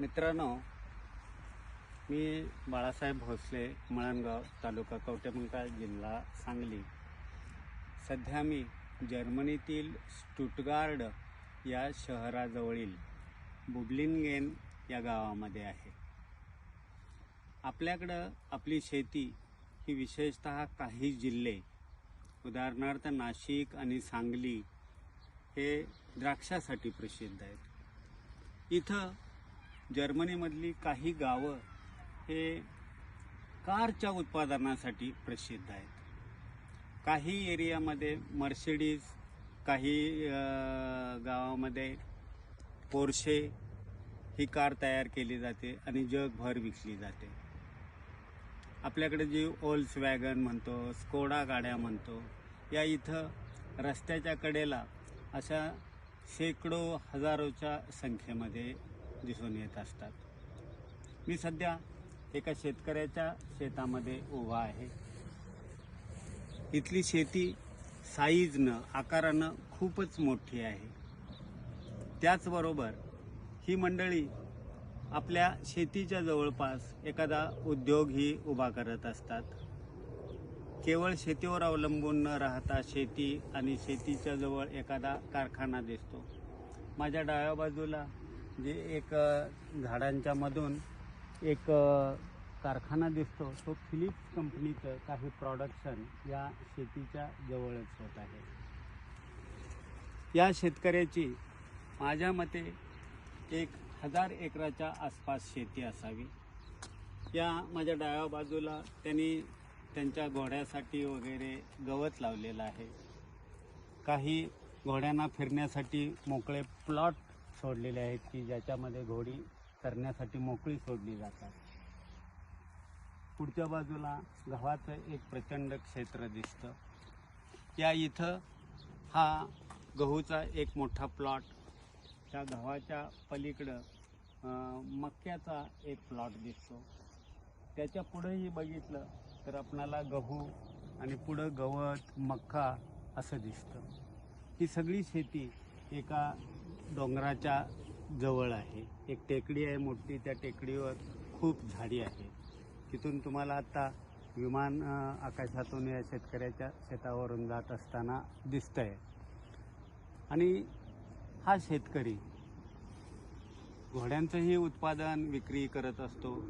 मित्रांनो मी बाळासाहेब भोसले मळणगाव तालुका कवटेमंकाळ जिल्हा सांगली. सध्या मी जर्मनीतील स्टुटगार्ड या शहराजवळील बुबलिनगेन या गावामध्ये आहे. आपल्याकडं आपली शेती ही विशेषत काही जिल्हे उदाहरणार्थ नाशिक आणि सांगली हे द्राक्षासाठी प्रसिद्ध आहेत. इथं जर्मनीमधली काही गावं हे कारच्या उत्पादनासाठी प्रसिद्ध आहेत. काही एरियामध्ये मर्सिडीज काही गावामध्ये पोर्शे ही कार तयार केली जाते आणि जगभर विकली जाते. आपल्याकडे जी ओल्स वॅगन म्हणतो स्कोडा गाड्या म्हणतो या इथं रस्त्याच्या कडेला अशा शेकडो हजारोच्या संख्येमध्ये दिसून येत असतात. मी सध्या एका शेतकऱ्याच्या शेतामध्ये उभा आहे. इथली शेती साईजनं आकारानं खूपच मोठी आहे. त्याचबरोबर ही मंडळी आपल्या शेतीच्या जवळपास एखादा उद्योगही उभा करत असतात. केवळ शेतीवर अवलंबून न राहता शेती आणि शेतीच्या जवळ एखादा कारखाना दिसतो. माझ्या डाव्या बाजूला जे एक झाडांच्या मधून एक कारखाना दिसतो तो फिलिप्स कंपनीचं काही प्रॉडक्शन या शेतीच्या जवळच होत आहे. या शेतकऱ्याची माझ्या मते एक हजार एकराच्या आसपास शेती असावी. या माझ्या डाव्या बाजूला त्यांनी त्यांच्या घोड्यासाठी वगैरे गवत लावलेलं आहे. काही घोड्यांना फिरण्यासाठी मोकळे प्लॉट सोडलेले आहेत की ज्याच्यामध्ये घोडी तरण्यासाठी मोकळी सोडली जातात. पुढच्या बाजूला गव्हाचं एक प्रचंड क्षेत्र दिसतं. या इथं हा गहूचा एक मोठा प्लॉट त्या गव्हाच्या पलीकडं मक्याचा एक प्लॉट दिसतो. त्याच्या पुढंही बघितलं तर आपणाला गहू आणि पुढं गवत मक्का असं दिसतं. ही सगळी शेती एका डोंगराच्या जवळ आहे. एक टेकडी आहे मोठी. त्या टेकडीवर खूप झाडी आहे. तिथून तुम्हाला आता विमान आकाशातून या शेतकऱ्याच्या शेतावरून जात असताना दिसतंय. आणि हा शेतकरी घोड्यांचंही उत्पादन विक्री करत असतो.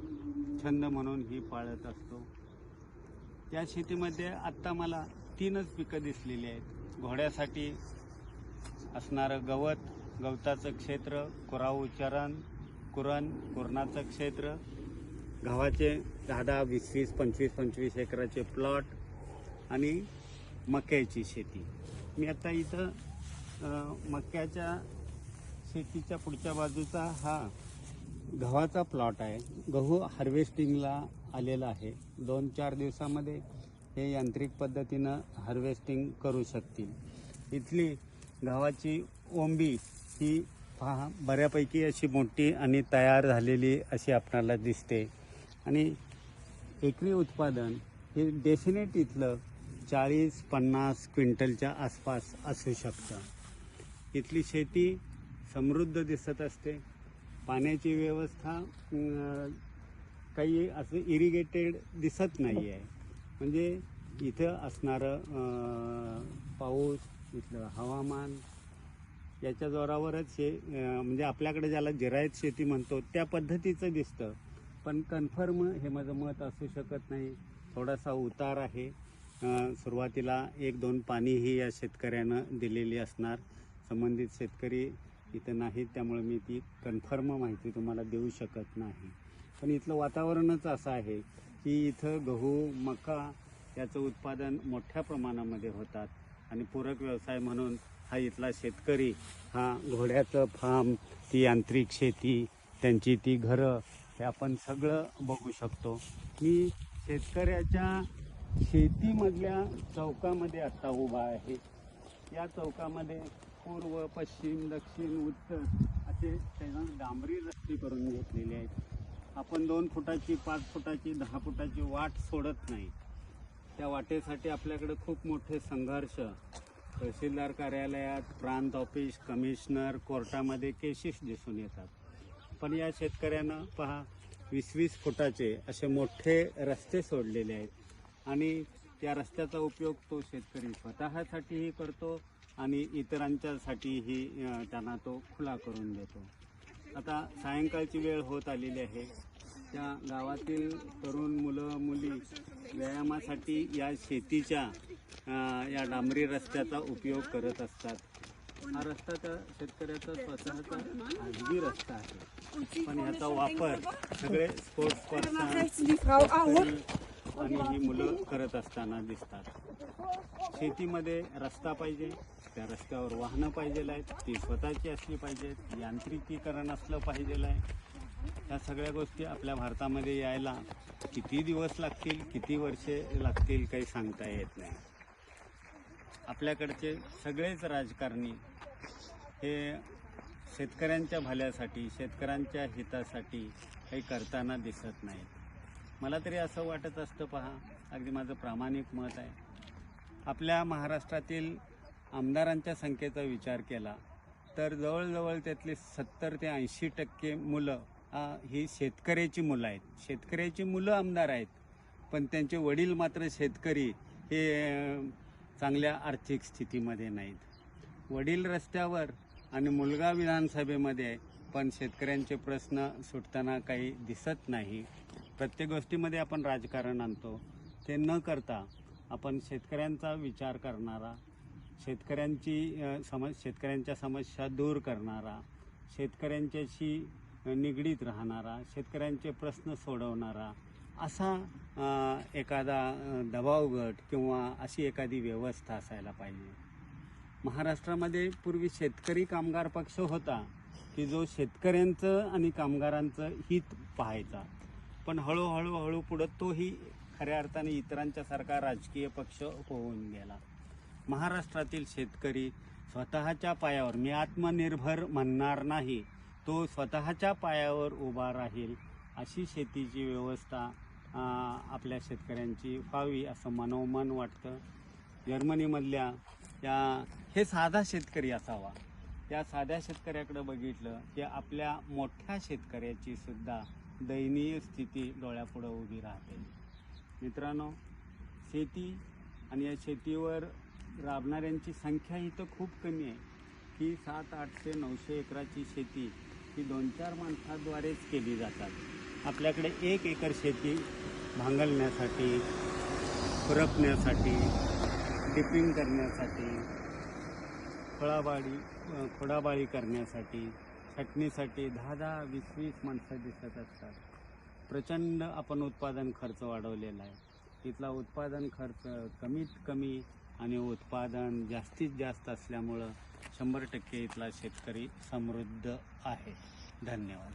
छंद म्हणून ही पाळत असतो. या शेतीमध्ये आत्ता मला तीनच पिकं दिसलेली आहेत. घोड्यासाठी असणारं गवत गवताचं क्षेत्र कुरा उच्चारण कुरण कुरणाचं क्षेत्र गव्हाचे दहा दहा वीस वीस पंचवीस पंचवीस एकराचे प्लॉट आणि मक्याची शेती. मी आता इथं मक्याच्या शेतीच्या पुढच्या बाजूचा हा गव्हाचा प्लॉट आहे. गहू हार्वेस्टिंगला आलेला आहे. दोन चार दिवसामध्ये हे यांत्रिक पद्धतीनं हार्वेस्टिंग करू शकतील. इथली गव्हाची ओंबी ही पहा बऱ्यापैकी अशी मोठी आणि तयार झालेली अशी आपणाला दिसते. आणि एकरी उत्पादन हे डेफिनेट इथलं चाळीस पन्नास क्विंटलच्या आसपास असू शकतं. इथली शेती समृद्ध दिसत असते. पाण्याची व्यवस्था काही असं इरिगेटेड दिसत नाही आहे म्हणजे इथं असणारं पाऊस इथलं हवामान याच्या जोरावरच हे म्हणजे आपल्याकडे ज्याला जिरायत शेती म्हणतो त्या पद्धतीचं दिसतं. पण कन्फर्म हे माझं मत असू शकत नाही. थोडासा उतार आहे. सुरुवातीला एक दोन पाणीही या शेतकऱ्यानं दिलेली असणार. संबंधित शेतकरी इथं नाहीत त्यामुळे मी ती कन्फर्म माहिती तुम्हाला देऊ शकत नाही. पण इथलं वातावरणच असं आहे की इथं गहू मका याचं उत्पादन मोठ्या प्रमाणामध्ये होतात. आणि पूरक व्यवसाय म्हणून हा इथला शेतकरी हा घोड्याचं फार्म ती यांत्रिक शेती त्यांची ती घरं हे आपण सगळं बघू शकतो. मी शेतकऱ्याच्या शेतीमधल्या चौकामध्ये आत्ता उभा आहे. या चौकामध्ये पूर्व पश्चिम दक्षिण उत्तर असे त्यानं डांबरी रस्ते करून घेतलेले आहेत. आपण दोन फुटाची पाच फुटाची दहा फुटाची वाट सोडत नाही. त्या वाटेसाठी आपल्याकडे खूप मोठे संघर्ष. तहसीलदार कार्यालयात प्रांत ऑफिस कमिशनर कोर्टामध्ये केसेस दिसून येतात. पण या शेतकऱ्यानं पहा वीस वीस फुटाचे असे मोठे रस्ते सोडलेले आहेत. आणि त्या रस्त्याचा उपयोग तो शेतकरी स्वतःसाठीही करतो आणि इतरांच्यासाठीही त्यांना तो खुला करून देतो. आता सायंकाळची वेळ होत आलेली आहे. त्या गावातील तरुण मुलं मुली व्यायामासाठी या शेतीच्या या डांबरी रस्त्याचा उपयोग करत असतात. हा रस्ता त्या शेतकऱ्याचा स्वतःचा खाजगी रस्ता आहे. पण ह्याचा वापर सगळे स्पोर्ट्स पर्सन आणि ही मुलं करत असताना दिसतात. शेतीमध्ये रस्ता पाहिजे त्या रस्त्यावर वाहनं पाहिजे आहेत ती स्वतःची असली पाहिजेत यांत्रिकीकरण असलं पाहिजे आहे. ह्या सगळ्या गोष्टी आपल्या भारतामध्ये यायला किती दिवस लागतील किती वर्षे लागतील काही सांगता येत नाही. आपल्याकडचे सगळेच राजकारणी हे शेतकऱ्यांच्या भल्यासाठी शेतकऱ्यांच्या हितासाठी काही करताना दिसत नाहीत. मला तरी असं वाटत असतं पहा अगदी माझं प्रामाणिक मत आहे. आपल्या महाराष्ट्रातील आमदारांच्या संख्येचा विचार केला तर जवळजवळ त्यातले सत्तर ते ऐंशी टक्के मुलं ही शेतकऱ्याची मुलं आहेत. शेतकऱ्याची मुलं आमदार आहेत. पण त्यांचे वडील मात्र शेतकरी. हे चांगल्या आर्थिक स्थितीमध्ये नाहीत. वडील रस्त्यावर आणि मुलगा विधानसभेमध्ये आहे, पण शेतकऱ्यांचे प्रश्न सुटताना काही दिसत नाही. प्रत्येक गोष्टीमध्ये आपण राजकारण आणतो. ते न करता आपण शेतकऱ्यांचा विचार करणारा शेतकऱ्यांची अ, सम शेतकऱ्यांच्या समस्या दूर करणारा शेतकऱ्यांच्याशी निगडीत राहणारा शेतकऱ्यांचे प्रश्न सोडवणारा असा एखादा दबावगट दबाव गट किंवा अशी एखादी व्यवस्था असायला पाहिजे. महाराष्ट्रामध्ये पूर्वी शेतकरी कामगार पक्ष होता की जो शेतकऱ्यांचं आणि कामगारांचं हित पाहायचा. पण हळूहळू हळू पुढं तोही खऱ्या अर्थाने इतरांच्यासारखा राजकीय पक्ष होऊन गेला. महाराष्ट्रातील शेतकरी स्वतःच्या पायावर मी आत्मनिर्भर म्हणणार नाही तो स्वतःच्या पायावर उभा राहील अशी शेतीची व्यवस्था आपल्या शेतकऱ्यांची व्हावी असं मनोमन वाटतं. जर्मनीमधल्या या हे साधा शेतकरी असावा. त्या साध्या शेतकऱ्याकडे बघितलं की आपल्या मोठ्या शेतकऱ्याची सुद्धा दयनीय स्थिती डोळ्यापुढं उभी राहते. मित्रांनो शेती आणि या शेतीवर राबणाऱ्यांची संख्या ही तर खूप कमी आहे. ही सात आठशे नऊशे एकराची शेती ही दोन चार माणसाद्वारेच केली जातात. आपल्याकडे एक एकर शेती भांगलण्यासाठी खुरपण्यासाठी डिपिंग करण्यासाठी फळाबाळी खोडाबाळी करण्यासाठी छटणीसाठी दहा दहा वीस वीस माणसं दिसत असतात. प्रचंड आपण उत्पादन खर्च वाढवलेला आहे. तिथला उत्पादन खर्च कमीत कमी आणि उत्पादन जास्तीत जास्त असल्यामुळं शंभर टक्के इथला शेतकरी समृद्ध आहे. धन्यवाद.